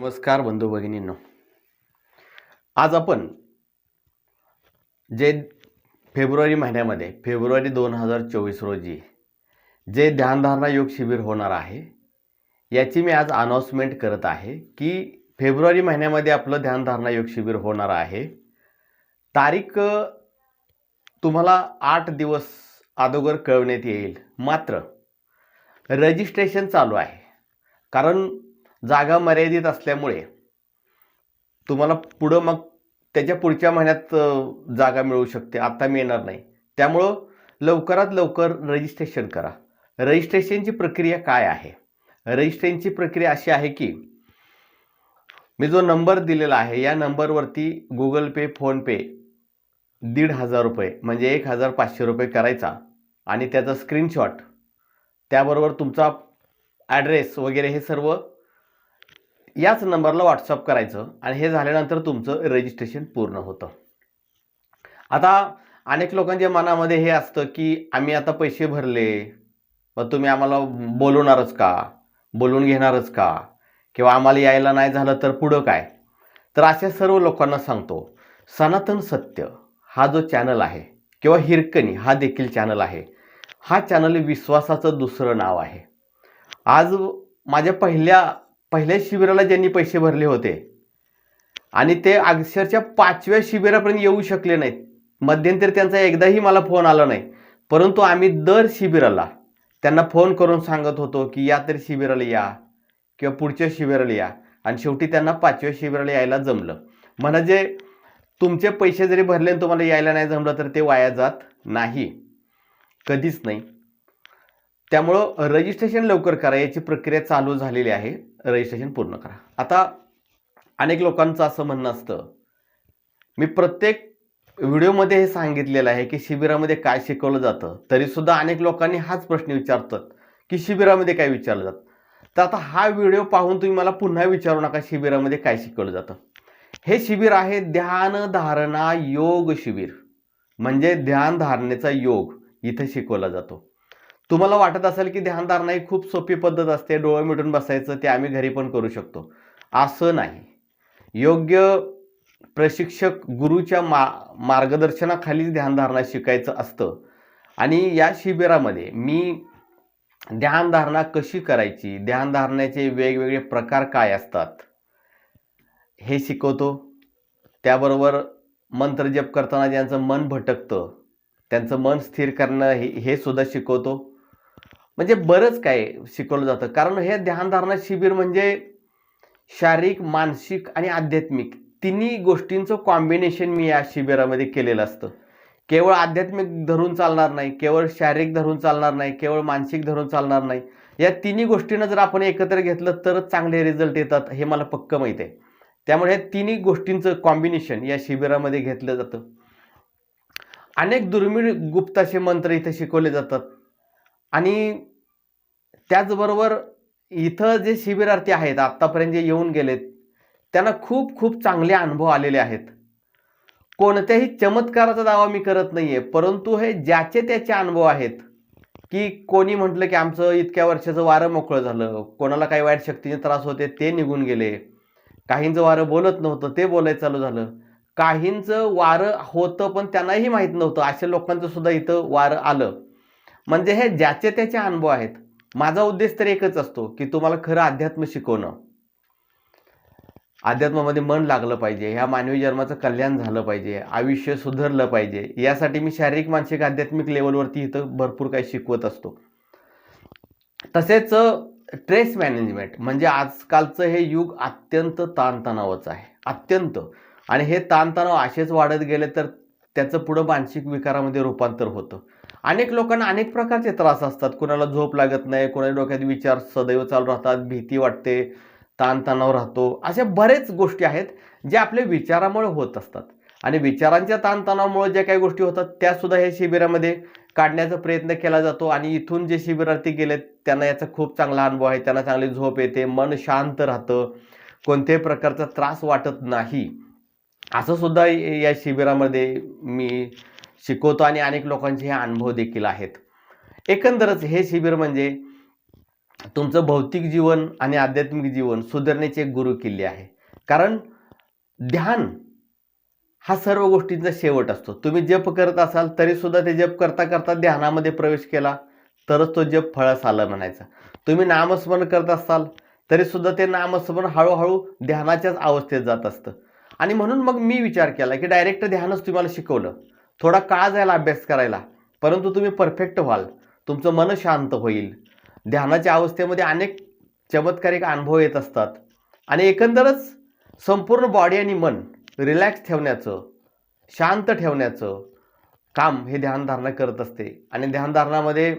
नमस्कार बंधू भगिनींनो. आज आपण जे फेब्रुवारी महिन्यामध्ये फेब्रुवारी दोन हजार चोवीस रोजी जे ध्यानधारणा योग शिबिर होणार आहे याची मी आज अनाऊन्समेंट करत आहे की फेब्रुवारी महिन्यामध्ये आपलं ध्यानधारणा योग शिबिर होणार आहे. तारीख तुम्हाला आठ दिवस अगोदर कळवण्यात येईल. मात्र रजिस्ट्रेशन चालू आहे. कारण जागा मर्यादित असल्यामुळे तुम्हाला पुढं मग त्याच्या पुढच्या महिन्यात जागा मिळू शकते. आत्ता मिळणार नाही. त्यामुळं लवकरात लवकर रजिस्ट्रेशन करा. रजिस्ट्रेशनची प्रक्रिया काय आहे? रजिस्ट्रेशनची प्रक्रिया अशी आहे की मी जो नंबर दिलेला आहे या नंबरवरती गुगल पे फोनपे दीड हजार रुपये म्हणजे एक हजार पाचशे रुपये करायचा आणि त्याचा स्क्रीनशॉट त्याबरोबर तुमचा ॲड्रेस वगैरे हे सर्व याच नंबरला व्हॉट्सअप करायचं आणि हे झाल्यानंतर तुमचं रजिस्ट्रेशन पूर्ण होतं. आता अनेक लोकांच्या मनामध्ये हे असतं की आम्ही आता पैसे भरले मग तुम्ही आम्हाला बोलवणारच का? बोलवून घेणारच का? किंवा आम्हाला यायला नाही झालं तर पुढं काय? तर अशा सर्व लोकांना सांगतो सनातन सत्य हा जो चॅनल आहे किंवा हिरकणी हा देखील चॅनल आहे. हा चॅनल विश्वासाचं दुसरं नाव आहे. आज माझ्या पहिल्या पहिल्या शिबिराला ज्यांनी पैसे भरले होते. आणि ते अक्षरशः पाचव्या शिबिरापर्यंत येऊ शकले नाहीत. मध्यंतरी त्यांचा एकदाही मला फोन आला नाही. परंतु आम्ही दर शिबिराला त्यांना फोन करून सांगत होतो की या तरी शिबिराला या किंवा पुढच्या शिबिराला या. आणि शेवटी त्यांना पाचव्या शिबिराला यायला जमलं. म्हणजे तुमचे पैसे जरी भरले आणि तुम्हाला यायला नाही जमलं तर ते वाया जात नाही. कधीच नाही. त्यामुळं रजिस्ट्रेशन लवकर करा याची प्रक्रिया चालू झालेली आहे. रजिस्ट्रेशन पूर्ण करा. आता अनेक लोकांचं असं म्हणणं असतं मी प्रत्येक व्हिडिओमध्ये हे सांगितलेलं आहे की शिबिरामध्ये काय शिकवलं जातं तरीसुद्धा अनेक लोकांनी हाच प्रश्न विचारतात की शिबिरामध्ये काय विचारलं जातं. तर आता हा व्हिडिओ पाहून तुम्ही मला पुन्हा विचारू नका शिबिरामध्ये काय शिकवलं जातं. हे शिबिर आहे ध्यान धारणा योग शिबिर. म्हणजे ध्यान धारणेचा योग इथं शिकवला जातो. तुम्हाला वाटत असेल की ध्यानधारणा ही खूप सोपी पद्धत असते डोळे मिटून बसायचं ते आम्ही घरी पण करू शकतो. असं नाही. योग्य प्रशिक्षक गुरुच्या मा मार्गदर्शनाखालीच ध्यानधारणा शिकायचं असतं. आणि या शिबिरामध्ये मी ध्यानधारणा कशी करायची ध्यानधारणाचे वेगवेगळे प्रकार काय असतात हे शिकवतो. त्याबरोबर मंत्र जप करताना ज्यांचं मन भटकतं त्यांचं मन स्थिर करणं हे हे सुद्धा शिकवतो. म्हणजे बरंच काय शिकवलं जातं. कारण हे ध्यानधारणा शिबिर म्हणजे शारीरिक मानसिक आणि आध्यात्मिक तिन्ही गोष्टींचं कॉम्बिनेशन मी या शिबिरामध्ये केलेलं असतं. केवळ आध्यात्मिक धरून चालणार नाही केवळ शारीरिक धरून चालणार नाही केवळ मानसिक धरून चालणार नाही. या तिन्ही गोष्टींना जर आपण एकत्र घेतलं तरच चांगले रिझल्ट येतात हे मला पक्क माहीत आहे. त्यामुळे ह्या तिन्ही गोष्टींचं कॉम्बिनेशन या शिबिरामध्ये घेतलं जातं. अनेक दुर्मिळ गुप्ताचे मंत्र इथे शिकवले जातात. आणि त्याचबरोबर इथं जे शिबिरार्थी आहेत आत्तापर्यंत जे येऊन गेलेत त्यांना खूप खूप चांगले अनुभव आलेले आहेत. कोणत्याही चमत्काराचा दावा मी करत नाही आहे परंतु हे ज्याचे त्याचे अनुभव आहेत की कोणी म्हटलं की आमचं इतक्या वर्षाचं वारं मोकळं झालं कोणाला काही वाईट शक्तीचे त्रास होते ते निघून गेले. काहींचं वारं बोलत नव्हतं ते बोलायचं चालू झालं. काहींचं वारं होतं पण त्यांनाही माहीत नव्हतं अशा लोकांचं सुद्धा इथं वारं आलं. म्हणजे हे ज्याचे त्याचे अनुभव आहेत माझा उद्देश तर एकच असतो की तुम्हाला खरं अध्यात्म शिकवणं. अध्यात्मामध्ये मन लागलं पाहिजे ह्या मानवी जन्माचं कल्याण झालं पाहिजे आयुष्य सुधारलं पाहिजे यासाठी मी शारीरिक मानसिक आध्यात्मिक लेवलवरती इथं भरपूर काही शिकवत असतो. तसेच ट्रेस मॅनेजमेंट म्हणजे आजकालचं हे युग अत्यंत ताणतणावाचं आहे अत्यंत. आणि हे ताणतणाव असेच वाढत गेले तर त्याचं पुढं मानसिक विकारामध्ये रूपांतर होतं. अनेक लोकांना अनेक प्रकारचे त्रास असतात. कुणाला झोप लागत नाही कुणाच्या डोक्यात विचार सदैव चालू राहतात भीती वाटते ताणतणाव राहतो. अशा बरेच गोष्टी आहेत जे आपल्या विचारामुळे होत असतात. आणि विचारांच्या ताणतणावामुळे ज्या काही गोष्टी होतात त्यासुद्धा ह्या शिबिरामध्ये काढण्याचा प्रयत्न केला जातो. आणि इथून जे शिबिरार्थी गेलेत त्यांना याचा खूप चांगला अनुभव आहे. त्यांना चांगली झोप येते मन शांत राहतं. कोणत्याही प्रकारचा त्रास वाटत नाही. असं सुद्धा या शिबिरामध्ये मी शिकवतो आणि अनेक लोकांचे हे अनुभव देखील आहेत. एकंदरच हे शिबिर म्हणजे तुमचं भौतिक जीवन आणि आध्यात्मिक जीवन सुधारण्याचे एक गुरु किल्ले आहे. कारण ध्यान हा सर्व गोष्टींचा शेवट असतो. तुम्ही जप करत असाल तरीसुद्धा ते जप करता करता ध्यानामध्ये प्रवेश केला तरच तो जप फळस आलं म्हणायचा. तुम्ही नामस्मरण करत असाल तरीसुद्धा ते नामस्मरण हळूहळू ध्यानाच्याच अवस्थेत जात असतं. आणि म्हणून मग मी विचार केला की डायरेक्ट ध्यानच तुम्हाला शिकवलं. थोडा काळ जायला अभ्यास करायला. परंतु तुम्ही परफेक्ट व्हाल. तुमचं मन शांत होईल. ध्यानाच्या अवस्थेमध्ये अनेक चमत्कारिक अनुभव येत असतात. आणि एकंदरच संपूर्ण बॉडी आणि मन रिलॅक्स ठेवण्याचं शांत ठेवण्याचं काम हे ध्यानधारणा करत असते. आणि ध्यानधारणामध्ये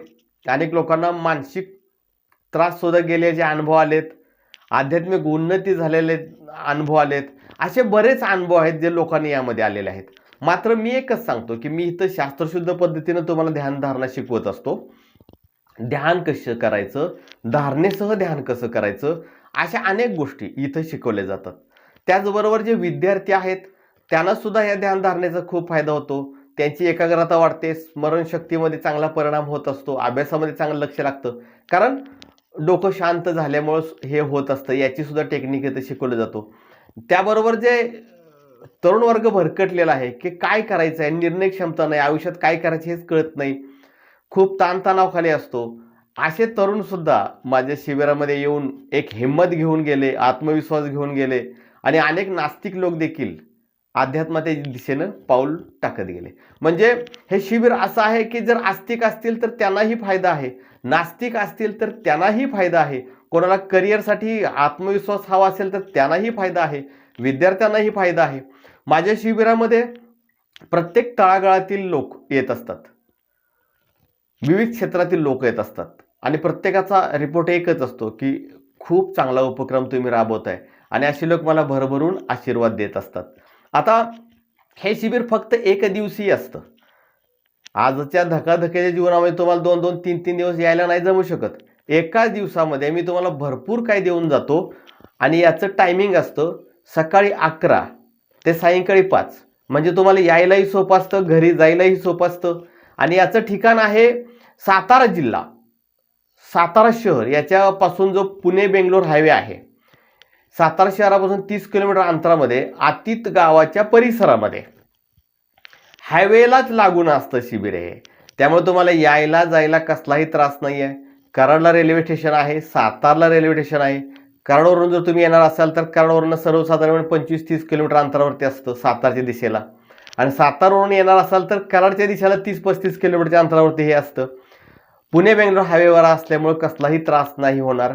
अनेक लोकांना मानसिक त्राससुद्धा गेल्याचे अनुभव आलेत. आध्यात्मिक उन्नती झालेले अनुभव आलेत. असे बरेच अनुभव आहेत जे लोकांनी यामध्ये आलेले आहेत. मात्र मी एकच सांगतो की मी इथं शास्त्रशुद्ध पद्धतीनं तुम्हाला ध्यानधारणा शिकवत असतो. ध्यान कसं करायचं? धारणेसह ध्यान कसं करायचं? अशा अनेक गोष्टी इथं शिकवल्या जातात. त्याचबरोबर जे विद्यार्थी आहेत त्यांना सुद्धा या ध्यानधारणेचा खूप फायदा होतो. त्यांची एकाग्रता वाढते स्मरणशक्तीमध्ये चांगला परिणाम होत असतो अभ्यासामध्ये चांगलं लक्ष लागतं. कारण डोकं शांत झाल्यामुळं हे होत असतं याची सुद्धा टेक्निक इथं शिकवलं जातो. त्याबरोबर जे तरुण वर्ग भरकटलेला आहे की काय करायचं आहे निर्णय क्षमता नाही आयुष्यात काय करायचं हेच कळत नाही. खूप ताणतणावाखाली असतो. असे तरुण सुद्धा माझ्या शिबिरामध्ये येऊन एक हिंमत घेऊन गेले आत्मविश्वास घेऊन गेले आणि अनेक नास्तिक लोक देखील अध्यात्माच्या दिशेनं पाऊल टाकत गेले. म्हणजे हे शिबिर असं आहे की जर आस्तिक असतील तर त्यांनाही फायदा आहे. नास्तिक असतील तर त्यांनाही फायदा आहे. कोणाला करिअरसाठी आत्मविश्वास हवा असेल तर त्यांनाही फायदा आहे. विद्यार्थ्यांनाही फायदा आहे. माझ्या शिबिरामध्ये प्रत्येक तळागाळातील लोक येत असतात. विविध क्षेत्रातील लोक येत असतात. आणि प्रत्येकाचा रिपोर्ट एकच असतो की खूप चांगला उपक्रम तुम्ही राबवत आहे आणि असे लोक मला भरभरून आशीर्वाद देत असतात. आता हे शिबिर फक्त एक दिवशी असतं. आजच्या धकाधकीच्या जीवनामध्ये तुम्हाला दोन दोन तीन तीन दिवस यायला नाही जमू शकत. एकाच दिवसामध्ये मी तुम्हाला भरपूर काय देऊन जातो आणि याचं टायमिंग असतं सकाळी अकरा ते सायंकाळी पाच. म्हणजे तुम्हाला यायलाही सोपं असतं घरी जायलाही सोपं असतं. आणि याचं ठिकाण आहे सातारा जिल्हा. सातारा शहर याच्यापासून जो पुणे बेंगलोर हायवे आहे. सातारा शहरापासून तीस किलोमीटर अंतरामध्ये आतीत गावाच्या परिसरामध्ये. हायवेलाच लागून असतं शिबिर हे. त्यामुळे तुम्हाला यायला जायला कसलाही त्रास नाही आहे कराडला रेल्वे स्टेशन आहे सातारला रेल्वे स्टेशन आहे. कराडवरून जर तुम्ही येणार असाल तर कराडवरून सर्वसाधारण पंचवीस तीस किलोमीटर अंतरावरती असतं सातारच्या दिशेला. आणि सातारवरून येणार असाल तर कराडच्या दिशेला तीस पस्तीस किलोमीटरच्या अंतरावरती हे असतं. पुणे बेंगलोर हायवेवर असल्यामुळे कसलाही त्रास नाही होणार.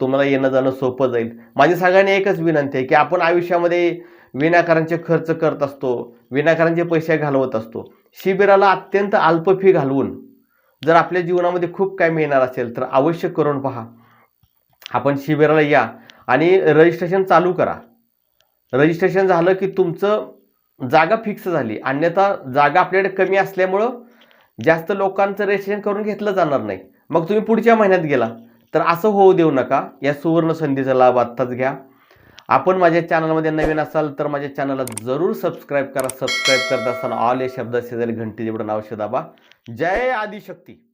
तुम्हाला येणं जाणं सोपं जाईल. माझी सगळ्यांनी एकच विनंती आहे की आपण आयुष्यामध्ये विनाकारांचे खर्च करत असतो विनाकारांचे पैसे घालवत असतो. शिबिराला अत्यंत अल्प फी घालवून जर आपल्या जीवनामध्ये खूप काय मिळणार असेल तर अवश्य करून पहा. आपण शिबिराला या आणि रजिस्ट्रेशन चालू करा. रजिस्ट्रेशन झालं की तुमचं जागा फिक्स झाली. अन्यथा जागा आपल्याकडे कमी असल्यामुळं जास्त लोकांचं रजिस्ट्रेशन करून घेतलं जाणार नाही. मग तुम्ही पुढच्या महिन्यात गेला. तर असं होऊ देऊ नका. या सुवर्ण संधीचा लाभ आत्ताच घ्या. आपण माझ्या चॅनलमध्ये नवीन असाल तर माझ्या चॅनलला जरूर सबस्क्राईब करा. सबस्क्राईब करत असताना ऑल या शब्द शेजारी घंटी जेवढं नाव दाबा जय आदिशक्ती!